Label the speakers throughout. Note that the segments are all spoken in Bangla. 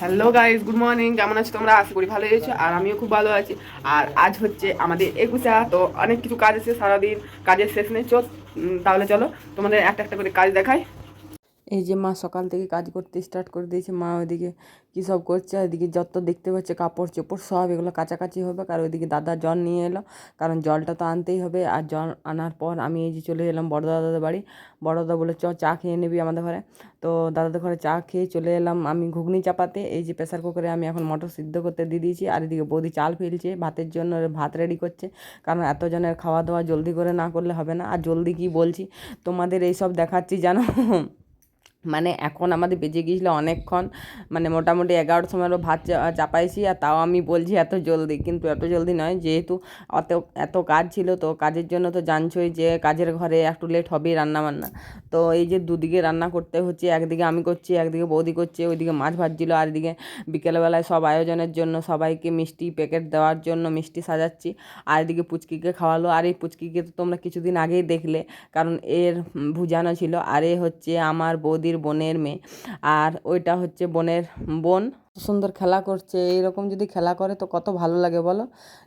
Speaker 1: হ্যালো গাইজ গুড মর্নিং কেমন আছো তোমরা? আশা করি ভালো আছো আর আমিও খুব ভালো আছি। আর আজ হচ্ছে আমাদের একুশা, তো অনেক কিছু কাজ আছে সারাদিন। কাজের শেষ নেই। চো তাহলে চলো তোমাদের একটা একটা করে কাজ দেখাই। এই যে মা সকাল থেকে কাজ করতে স্টার্ট করে দিয়েছে, মা ওইদিকে কী সব করছে এদিকে যত দেখতে পাচ্ছে কাপড় চোপড় সব এগুলো কাছাকাছি হবে কারণ ওইদিকে দাদা জল নিয়ে এলো, কারণ জলটা তো আনতেই হবে, আর জল আনার পর আমি এই যে চলে এলাম বড় দাদাদের বাড়ি, বড় দাদা বলে চ চা খেয়ে নিবি আমাদের ঘরে, তো দাদাদের ঘরে চা খেয়ে চলে এলাম আমি ঘুগনি চাপাতে, এই যে প্রেসার কুকারে আমি এখন মটর সিদ্ধ করতে দিয়ে দিয়েছি, আর এদিকে বৌদি চাল ফেলছে, ভাতের জন্য ভাত রেডি করছে, কারণ এতজনের খাওয়া দাওয়া জলদি করে না করলে হবে না, আর জলদি কি বলছি, তোমাদের এই সব দেখাচ্ছি জানো? মানে এখন আমাদের বেজে গিয়েছিল অনেকক্ষণ মানে মোটামুটি এগারোটার সময় ভাত চাপাইছি আর তাও আমি বলছি এত জলদি, কিন্তু এত জলদি নয়, যেহেতু অত, এত কাজ ছিল তো কাজের জন্য তো জানছোই যে কাজের ঘরে একটু লেট হবেই রান্না বান্না তো এই যে দুদিকে রান্না করতে হচ্ছে, একদিকে আমি করছি, একদিকে বৌদি করছে, ওইদিকে মাছ ভাজছিল আর এদিকে বিকেলবেলায় সব আয়োজনের জন্য সবাইকে মিষ্টি প্যাকেট দেওয়ার জন্য মিষ্টি সাজাচ্ছি আর এদিকে পুচকিকে খাওয়ালো। আর এই পুচকিকে তো তোমরা কিছুদিন আগেই দেখলে, কারণ এর ভুজানো ছিল। আর এ হচ্ছে আমার বৌদির বোনের মেয়ে। আর ওইটা হচ্ছে বোনের বোন। সুন্দর খেলা করছে এইরকম যদি খেলা করে তো কত ভালো লাগে বলো?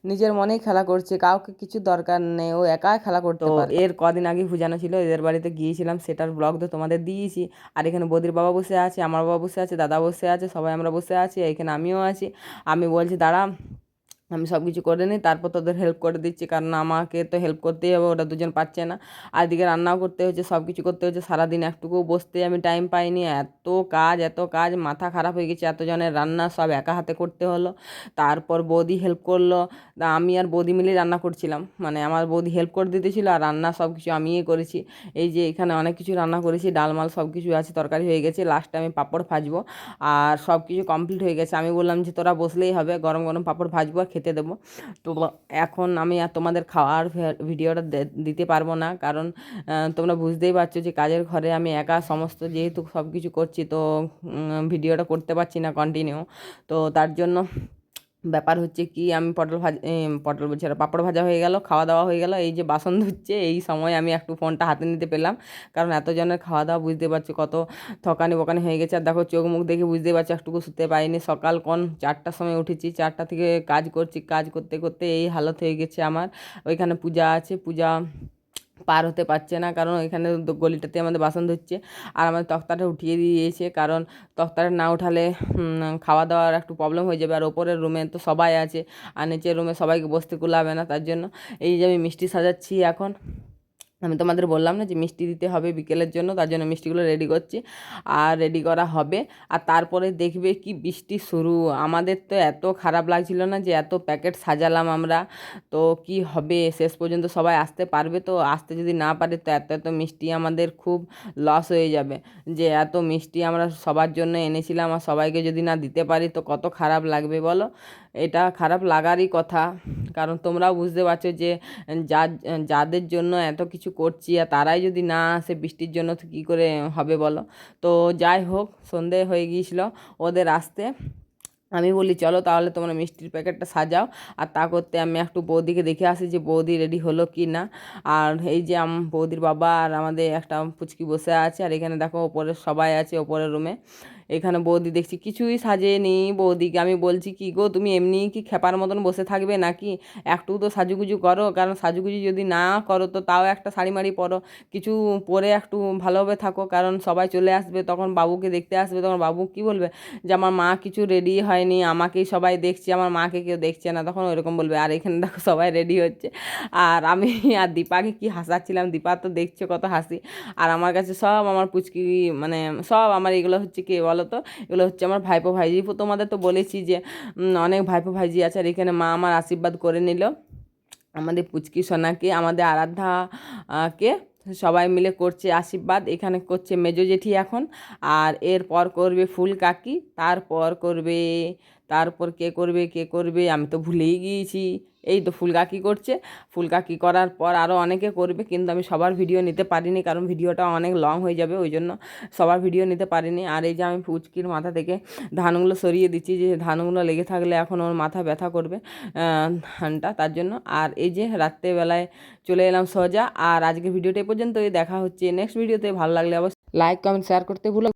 Speaker 1: নিজের মনেই খেলা করছে কাউকে কিছু দরকার নেই ও একাই খেলা করতে পারে। এর কদিন আগে ভুজানো ছিল এদের বাড়িতে গিয়েছিলাম সেটার ব্লগ তো তোমাদের দিয়েছি। আর এখানে বদির বাবা বসে আছে আমার বাবা বসে আছে দাদা বসে আছে সবাই আমরা বসে আছি এখানে আমিও আছি। আমি বলছি দাঁড়া আমি সব কিছু করে নিই, তারপর তোদের হেল্প করে দিচ্ছি। কারণ আমাকে তো হেল্প করতেই হবে, ওরা দুজন পাচ্ছে না। আর এদিকে রান্নাও করতে হচ্ছে সব কিছু করতে হচ্ছে সারাদিন একটুকু বসতে আমি টাইম পাইনি। এত কাজ এত কাজ, মাথা খারাপ হয়ে গেছে। এতজনের রান্না সব একা হাতে করতে হলো। তারপর বৌদি হেল্প করল। আমি আর বৌদি মিলেই রান্না করছিলাম। মানে আমার বৌদি হেল্প করে দিতেছিল আর রান্না সব কিছু আমিই করেছি। এই যে এখানে অনেক কিছু রান্না করেছি ডালমাল সব কিছু আছে, তরকারি হয়ে গেছে। লাস্টে আমি পাঁপড় ভাজবো। আর সব কিছু কমপ্লিট হয়ে গেছে। আমি বললাম যে তোরা বসলেই হবে, গরম গরম পাঁপড় ভাজবো আর খেতে দেবো। তো এখন আমি আর তোমাদের খাওয়ার ভিডিওটা দিতে পারব না। কারণ তোমরা বুঝতেই পারছ যে কাজের ঘরে আমি একা সমস্ত যেহেতু সব কিছু করছি, তো ভিডিওটা করতে পারছি না কন্টিনিউ তো তার জন্য ব্যাপার হচ্ছে কি, আমি পটল ভাজ পটল বলছি পাঁপড় ভাজা হয়ে গেল, খাওয়া দাওয়া হয়ে গেল, এই যে বাসন ধুচ্ছে, এই সময় আমি একটু ফোনটা হাতে নিতে পেলাম, কারণ এতজনের খাওয়া দাওয়া বুঝতে পারছ কত থকানি বকানি হয়ে গেছে, আর দেখো চোখ মুখ দেখে বুঝতে পারছ, একটুকু শুতে পারিনি, সকাল কোন চারটার সময় উঠেছি, চারটা থেকে কাজ করছি, কাজ করতে করতে এই হালত হয়ে গেছে আমার, ওইখানে পূজা আছে, পূজা পার হতে পারছে না। কারণ ওইখানে গলিটাতে আমাদের বাসন ধরছে আর আমাদের তক্তাটা উঠিয়ে দিয়েছে। কারণ তক্তাটা না উঠালে খাওয়া দাওয়ার একটু প্রবলেম হয়ে যাবে। আর ওপরের রুমে তো সবাই আছে। আর নিচের রুমে সবাইকে বসতে কুলাবে না। তার জন্য এই যে আমি মিষ্টি সাজাচ্ছি এখন। আমি তোমাদের বললাম না যে মিষ্টি দিতে হবে বিকেলের জন্য, তার জন্য মিষ্টিগুলো রেডি করছি। আর রেডি করা হবে। আর তারপরে দেখবে কি বৃষ্টি শুরু। আমাদের তো এত খারাপ লাগছিল না যে এত প্যাকেট সাজালাম আমরা। তো কি হবে? শেষ পর্যন্ত সবাই আসতে পারবে তো? আসতে যদি না পারে তো এত এত মিষ্টি আমাদের খুব লস হয়ে যাবে। যে এত মিষ্টি আমরা সবার জন্য এনেছিলাম আর সবাইকে যদি না দিতে পারি তো কত খারাপ লাগবে বলো? এটা খারাপ লাগারই কথা। কারণ তোমরাও বুঝতে পারছ যে যা যাদের জন্য এত কিছু করছি আর তারাই যদি না আসে বৃষ্টির জন্য তো কী করে হবে বলো? তো যাই হোক, সন্ধে হয়ে গিয়েছিল ওদের আসতে। আমি বলি, চলো তাহলে তোমরা মিষ্টির প্যাকেটটা সাজাও আর তা করতে আমি একটু বৌদিকে দেখে আসি যে বৌদি রেডি হলো কি না। আর এই যে আম, বৌদির বাবা আর আমাদের একটা পুচকি বসে আছে আর এখানে দেখো ওপরে সবাই আছে ওপরের রুমে। এখানে বৌদি দেখছি কিছুই সাজেনি বৌদিকে আমি বলছি, কি গো, তুমি এমনি কি খেপার মতন বসে থাকবে নাকি? একটু তো সাজুগুজু করো, কারণ সাজুগুজু যদি না করো তো তাও একটা শাড়ি মাড়ি পরো। কিছু পরে একটু ভালোভাবে থাকো, কারণ সবাই চলে আসবে, তখন বাবুকে দেখতে আসবে, তখন বাবু কি বলবে যে, আমার মা কিছু রেডি হয়নি, আমাকেই সবাই দেখছে, আমার মাকে কেউ দেখছে না। তখন ওইরকম বলবে, আর এখানে দেখো সবাই রেডি হচ্ছে। আর আমি, আর দীপাকে কি হাসাচ্ছিলাম, দীপা তো দেখছে কত হাসি। আর আমার কাছে সব আমার পুচকি মানে সব আমার এগুলো হচ্ছে কি বলো তো? এগুলো হচ্ছে আমার ভাইপো ভাইজি তোমাদের তো বলেছি যে অনেক ভাইপো ভাইজি আছে আর এখানে মা আমার আশীর্বাদ করে নিল। আমাদের পুচকি সোনাকে, আমাদের আরাধ্যাকে সবাই মিলে করছে আশীর্বাদ। এখানে করছে মেজো জেঠি এখন। আর এরপর করবে ফুল কাকি, তারপর করবে তারপর কে করবে কে করবে, আমি তো ভুলেই গিয়েছি। এই তো ফুল কাকি করছে। ফুল কাকি করার পর আরও অনেকে করবে, কিন্তু আমি সবার ভিডিও নিতে পারিনি, কারণ ভিডিওটা অনেক লং হয়ে যাবে, ওই জন্য সবার ভিডিও নিতে পারিনি। আর এই যে আমি ফুচকির মাথা থেকে ধানগুলো সরিয়ে দিচ্ছি, যে ধানগুলো লেগে থাকলে এখন ওর মাথা ব্যথা করবে ধানটা, তার জন্য। আর এই যে রাত্রেবেলায় চলে এলাম সোজা, আর আজকে ভিডিওটা এই দেখা হচ্ছে নেক্সট ভিডিওতে ভালো লাগলে অবশ্যই লাইক কমেন্ট শেয়ার করতে ভুলো